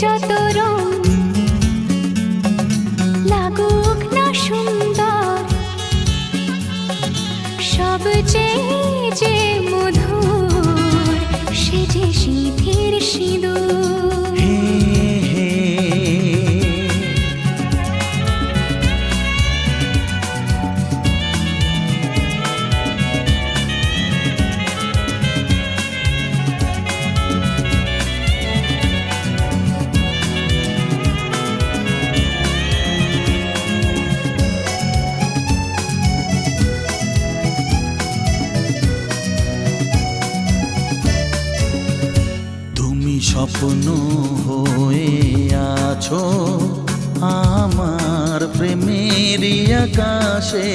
যত রং সুন্দর সবচেয়ে যে মধুর স্বপ্ন হয়ে আছো আমার প্রেমের আকাশে।